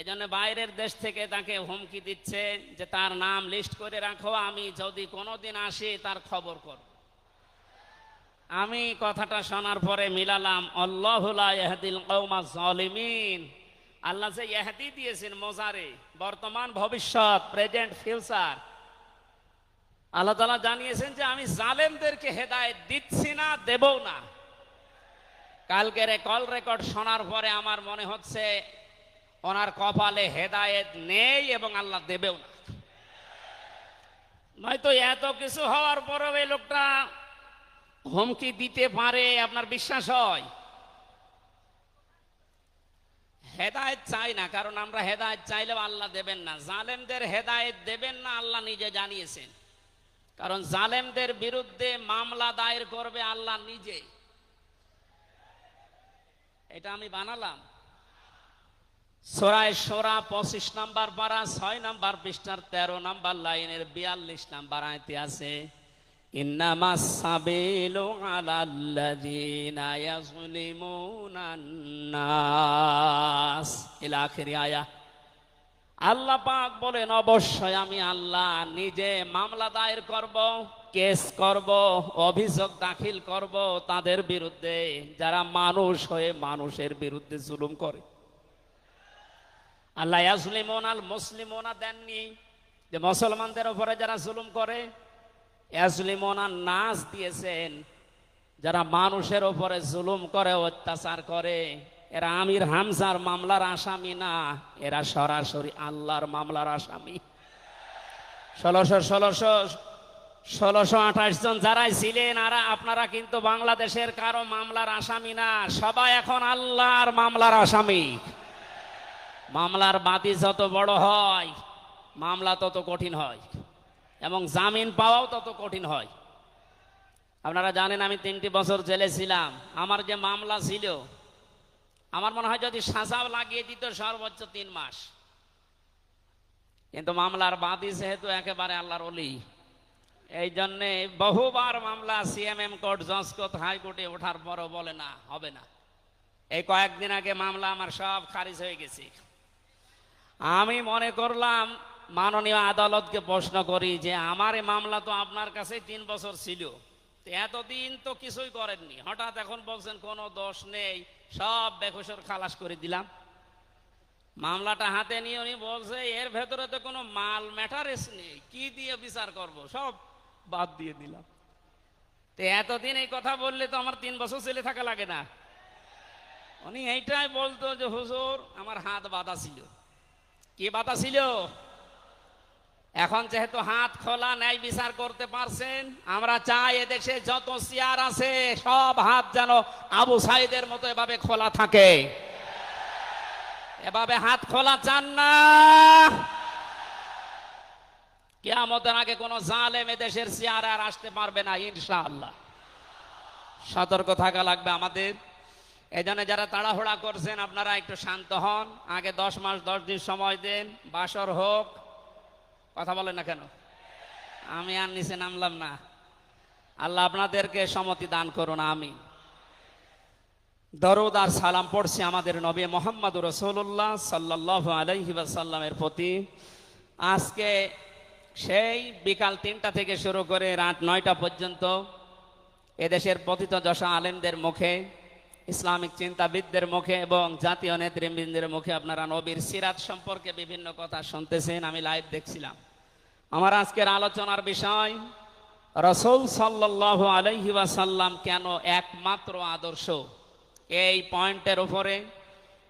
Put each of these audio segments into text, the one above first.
এই জন্য বাইরের দেশ থেকে তাকে হুমকি দিচ্ছে যে তার নাম লিস্ট করে রাখো, আমি যদি কোনোদিন আসি তার খবর করব। আমি কথাটা শোনার পরে মিলালাম আল্লাহুল কৌমা আল্লাহ যে ইহাদি দিয়েছেন মোজারে, বর্তমান, ভবিষ্যৎ, প্রেজেন্ট, ফিউচার। আল্লাহ তালা জানিয়েছেন যে আমি জালেমদেরকে হেদায়েত দিচ্ছি না দেবও না। কালকের কল রেকর্ড শোনার পরে আমার মনে হচ্ছে ওনার কপালে হেদায়েত নেই এবং আল্লাহ দেবেও না। নয়তো এত কিছু হওয়ার পরেও এই লোকটা হুমকি দিতে পারে, আপনার বিশ্বাস হয়? হেদায়েত চাই না, কারণ আমরা হেদায়েত চাইলেও আল্লাহ দেবেন না। জালেমদের হেদায়েত দেবেন না, আল্লাহ নিজে জানিয়েছেন। কারণ জালেমদের বিরুদ্ধে মামলা দায়ের করবে আল্লাহ নিজে। এটা আমি বানালাম। সোরায় সোরা, পঁচিশ নাম্বার পারা, ছয় নাম্বার পৃষ্ঠার তেরো নাম্বার লাইনের বিয়াল্লিশ নাম্বার আয়তে আছে ইলা আখিরি আয়া। আল্লাহ পাক বলেন, অবশ্যই আমি আল্লাহ নিজে মামলা দায়ের করব, কেস করব, অভিযোগ দাখিল করব তাদের বিরুদ্ধে, যারা মানুষ হয়ে মানুষের বিরুদ্ধে জুলুম করে। আল্লাহ ইয়াজলিমুন আল মুসলিমোনা দেননি। যে মুসলমানদের উপরে যারা জুলুম করে ইয়াজলিমোনা নাচ দিয়েছেন, যারা মানুষের উপরে জুলুম করে, অত্যাচার করে, এরা আমির হামজার মামলার আসামি না, এরা সরাসরি আল্লাহর মামলার আসামি। ষোলোশো ষোলোশো ষোলোশো আঠাশ জন যারাই ছিলেন, আর আপনারা কিন্তু বাংলাদেশের কারও মামলার আসামি না, সবাই এখন আল্লাহর মামলার আসামি। মামলার বাতি যত বড় হয়, মামলা তত কঠিন হয়, এবং জামিন পাওয়াও তত কঠিন হয়। আপনারা জানেন আমি তিনটি বছর জেলে ছিলাম। আমার যে মামলা ছিল, আমার মনে হয় যদি সাজাও লাগিয়ে দিত সর্বোচ্চ তিন মাস। কিন্তু মামলার বাদী যেহেতু একেবারে আল্লাহর অলি এই জন্যে বহুবার মামলা সিএমএম কোর্ট জজ কোর্ট হাইকোর্টে ওঠার পরও বলে না, হবে না। এই কয়েকদিন আগে মামলা আমার সব খারিজ হয়ে গেছে। আমি মনে করলাম মাননীয় আদালতকে প্রশ্ন করি যে আমার মামলা তো আপনার কাছে তিন বছর ছিল। এতদিন তো কিছুই করেননি। হঠাৎ এখন বলছেন কোনো দোষ নেই, সব বেকসর খালাস করে দিলাম। মামলাটা হাতে নিয়ে উনি বলছে, এর ভেতরে তো কোনো মাল ম্যাটারেস নেই, কি দিয়ে বিচার করব? সব বাদ দিয়ে দিলাম। তো এতদিন এই কথা বললে তো আমার তিন বছর ছেলে থাকা লাগে না। উনি এইটাই বলতো যে, হুজুর, আমার হাত বাঁধা ছিল। কি বাধা ছিল? এখন যেহেতু হাত খোলা, ন্যায় বিচার করতে পারছেন, আমরা চাই এদেশে যত চেয়ার আছে, সব হাত যেন আবু সাইদের মতো এভাবে খোলা থাকে। এভাবে হাত খোলা চান না। কেয়ামতের আগে কোন জালেম এদেশের চেয়ার আর আসতে পারবে না, ইনশাআল্লাহ। সতর্ক থাকা লাগবে আমাদের। এই জন্য যারা তাড়াহুড়া করছেন, আপনারা একটু শান্ত হন। আগে দশ মাস, দশ দিন সময় দেন, বাসর হোক। কথা বলেন না কেন? আমি আর নিচে নামলাম না। আল্লাহ আপনাদেরকে সমতি দান করুন আমি দরুদ আর সালাম পড়ছি আমাদের নবী মোহাম্মদ রসুল্লাহ সাল্লাহ আলহি সাল্লামের প্রতি। আজকে সেই বিকাল তিনটা থেকে শুরু করে রাত নয়টা পর্যন্ত এদেশের পতিত দশা আলেমদের মুখে ইসলামিক চিন্তাবিদদের মুখে এবং জাতীয় নেতৃবৃন্দের মুখে আপনারা নবীর সিরাত সম্পর্কে বিভিন্ন কথা শুনতেছেন, আমি লাইভ দেখছিলাম। আমার আজকের আলোচনার বিষয়, রসুল সাল্লাহ আলহি ওয়াসাল্লাম কেন একমাত্র আদর্শ? এই পয়েন্টের উপরে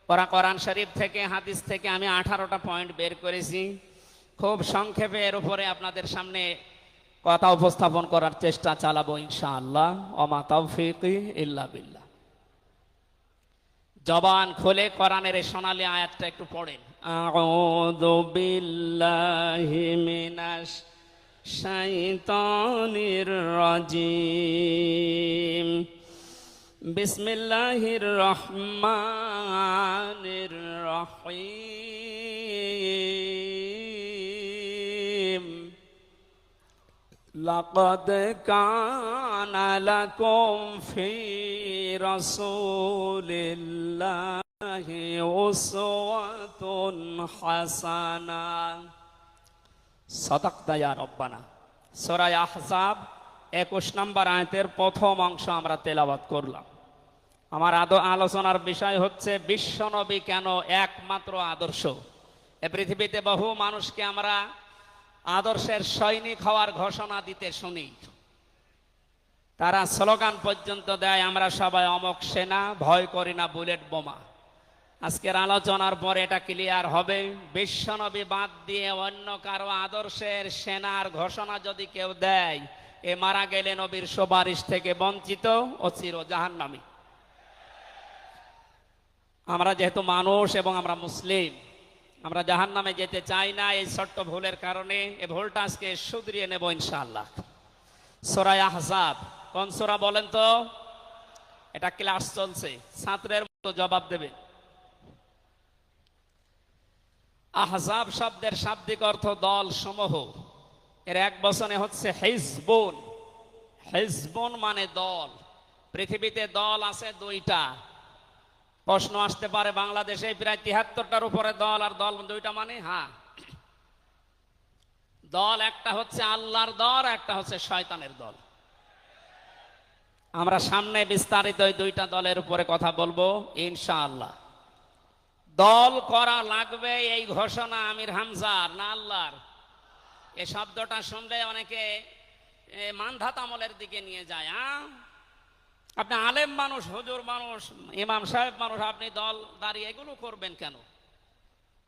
ওরা কোরআন শরীফ থেকে, হাদিস থেকে আমি আঠারোটা পয়েন্ট বের করেছি। খুব সংক্ষেপে এর উপরে আপনাদের সামনে কথা উপস্থাপন করার চেষ্টা চালাবো ইনশাআল্লাহ। অমা তৌফিক ইল্লা জবান খোলে কোরআনের সোনালী আয়াতটা একটু পড়েন। আউযু বিল্লাহি মিনাশ শাইতানির রাজিম। বিসমিল্লাহির রহমানির রহিম। لقد كان لكم في رسول الله الله أسوة حسنة صدقت يا ربنا সূরা আহজাব একুশ নম্বর আয়াতের প্রথম অংশ আমরা তেলাওয়াত করলাম আমার আদো আলোচনার বিষয় হচ্ছে বিশ্বনবী কেন একমাত্র আদর্শ এ পৃথিবীতে বহু মানুষকে আমরা আদর্শের সৈনিক হওয়ার ঘোষণা দিতে শুনি। তারা স্লোগান পর্যন্ত দেয়, আমরা সবাই অমক সেনা, ভয় করি না বুলেট বোমা। আজকের আলোচনার পর এটা ক্লিয়ার হবে। বিশ্বনবী বাদ দিয়ে অন্য কারও আদর্শের সেনার ঘোষণা যদি কেউ দেয়, এ মারা গেলে নবীর সুপারিশ থেকে বঞ্চিত ও চির জাহান্নামী আমরা যেহেতু মানুষ এবং আমরা মুসলিম আমরা জাহান নামে যেতে চাই না, এই ছোট্ট ভুলের কারণে এই ভুলটা আজকে শুধরিয়ে নেব ইনশাআল্লাহ। সোরাই আহজাব, কোন সোরা বলেন তো? এটা ক্লাস চলছে, ছাত্রের মতো জবাব দেবে আহজাব শব্দের শাব্দিক অর্থ দল সমূহ। এর এক বচনে হচ্ছে হিজবুন। হিজবুন মানে দল। পৃথিবীতে দল আছে দুইটা। প্রশ্ন আসতে পারে বাংলাদেশে প্রায় তিহাত্তরটার উপরে দল আর দল দুইটা মানে? হ্যাঁ। দল একটা হচ্ছে আল্লাহর দল একটা হচ্ছে শয়তানের দল। আমরা সামনে বিস্তারিত ওই দুইটা দলের উপরে কথা বলব ইনশাআল্লাহ। দল করা লাগবে এই ঘোষণা আমির হামজার না আল্লাহর? এই শব্দটা শুনলে অনেকে এ, মানধাত আমলের দিকে নিয়ে যায় হ্যাঁ আপনি আলেম মানুষ, হুজুর মানুষ, ইমাম সাহেব মানুষ, আপনি দল দাঁড়িয়ে এগুলো করবেন কেন?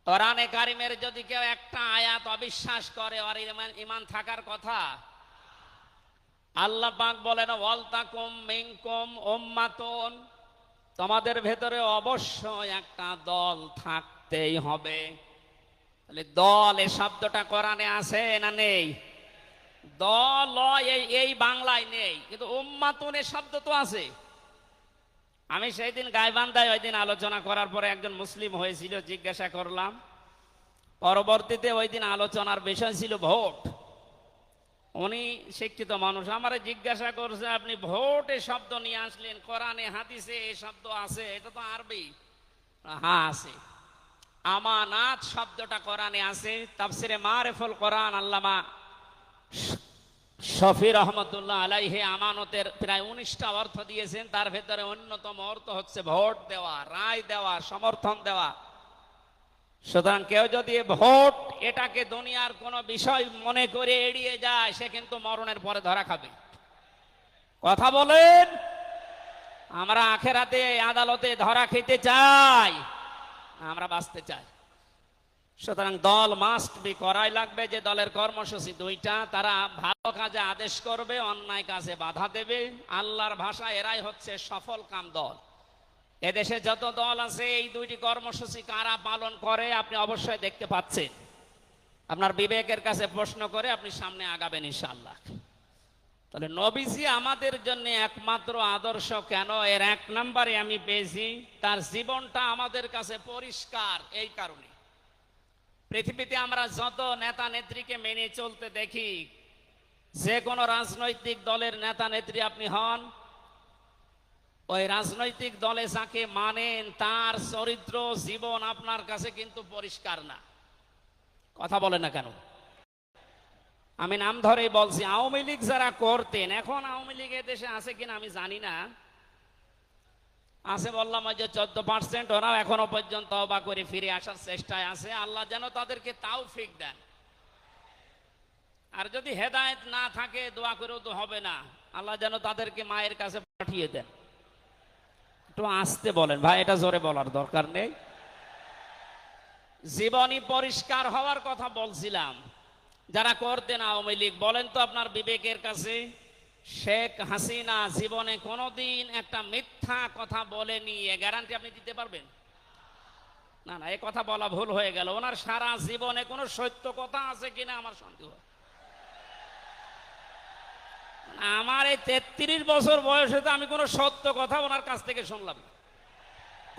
কোরআনে কারিমের যদি কেউ একটা আয়াত অবিশ্বাস করে, আর ইমান থাকার কথা, আল্লাহ পাক বলেন, ওয়ালতাকুম মিনকুম উম্মাতুন। তোমাদের ভেতরে অবশ্যই একটা দল থাকতেই হবে। তাহলে দল এ শব্দটা কোরআনে আছে না নেই? দল এই এই বাংলায় নেই। কিন্তু উম্মাতুন এ শব্দ তো আছে। আমি সেই দিন গাইবান্ধায় ওই দিন আলোচনা করার পরে একজন মুসলিম হয়েছিল, জিজ্ঞাসা করলাম, পরবর্তীতে ওই দিন আলোচনার বিষয় ছিল ভোট। উনি শিক্ষিত মানুষ, আমারে জিজ্ঞাসা করছে, আপনি ভোট শব্দ নিয়ে আসলেন, কোরআনে, হাদিসে এই শব্দ আছে, এটা তো আরবি? হ্যাঁ আছে। আমানাত শব্দটা কোরআনে আছে, তাফসিরে মারেফুল কোরআন আল্লামা শফি রহমতুল্লাহ আলাইহে আমানতের প্রায় উনিশটা অর্থ দিয়েছেন, তার ভেতরে অন্যতম অর্থ হচ্ছে ভোট দেওয়া, রায় দেওয়া, সমর্থন দেওয়া। সুতরাং কেউ যদি ভোট এটাকে দুনিয়ার কোনো বিষয় মনে করে এড়িয়ে যায়, সে কিন্তু মরণের পরে ধরা খাবে। কথা বলেন, আমরা আখেরাতে, আদালতে ধরা খেতে চাই, আমরা বাঁচতে চাই। সুতরাং দল মাস্ট বি করাই লাগবে, যে দলের কর্মসূচি দুইটা, তারা ভালো কাজে আদেশ করবে, অন্যায় কাজে বাধা দেবে। আল্লাহর ভাষা এরাই হচ্ছে সফল কাম দল। এদেশে যত দল আছে, এই দুইটি কর্মসূচি কারা পালন করে, আপনি অবশ্যই দেখতে পাচ্ছেন। আপনার বিবেকের কাছে প্রশ্ন করে আপনি সামনে আগাবেন ইনশাআল্লাহ। তাহলে নবীজি আমাদের জন্য একমাত্র আদর্শ কেন? এর এক নম্বরে আমি পেয়েছি তার জীবনটা আমাদের কাছে পরিষ্কার, এই কারণে। পৃথিবীতে আমরা যত নেতা নেত্রীকে মেনে চলতে দেখি, যে কোনো রাজনৈতিক দলের নেতা নেত্রী আপনি হন, ওই রাজনৈতিক দলে যাকে মানেন, তার চরিত্র, জীবন আপনার কাছে কিন্তু পরিষ্কার না। কথা বলে না কেন? আমি নাম ধরেই বলছি, আওয়ামী লীগ যারা করতেন, এখন আওয়ামী লীগ দেশে আছে কিনা আমি জানি না। আছে বললাম যে চোদ্দ পার্সেন্ট ওরাও এখনও পর্যন্ত অবা করে ফিরে আসার চেষ্টায় আছে। আল্লাহ যেন তাদেরকে তাও ফিক দেন। আর যদি হেদায়েত না থাকে, দোয়া করেও তো হবে না। আল্লাহ যেন তাদেরকে মায়ের কাছে পাঠিয়ে দেন। একটু আসতে বলেন, ভাই, এটা জোরে বলার দরকার নেই। জীবনী পরিষ্কার হওয়ার কথা বলছিলাম। যারা করতেন আওয়ামী লীগ, বলেন তো আপনার বিবেকের কাছে শেখ হাসিনা জীবনে কোনোদিন একটা মিথ্যা কথা বলেনি, এ গ্যারান্টি আপনি দিতে পারবেন? না না, এ কথা বলা ভুল হয়ে গেল। ওনার সারা জীবনে কোনো সত্য কথা আছে কিনা আমার সন্দেহ। আমার এই তেত্রিশ বছর বয়সে তো আমি কোনো সত্য কথা ওনার কাছ থেকে শুনলাম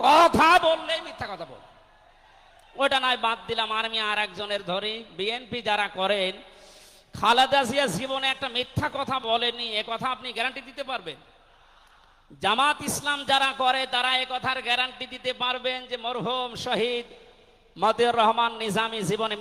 কথা বললেই মিথ্যা কথা বল। ওইটা নয়, বাদ দিলাম আমি আর একজনের ধরি। বিএনপি যারা করেন খালেদা জিয়া জীবনে একটা মিথ্যা কথা বলেনি এ কথা আপনি গ্যারান্টি দিতে পারবেন। জামাত ইসলাম যারা করে, তারা এ কথার গ্যারান্টি দিতে পারবেন যে মরহুম শহীদ মতিউর রহমান নিজামী জীবনে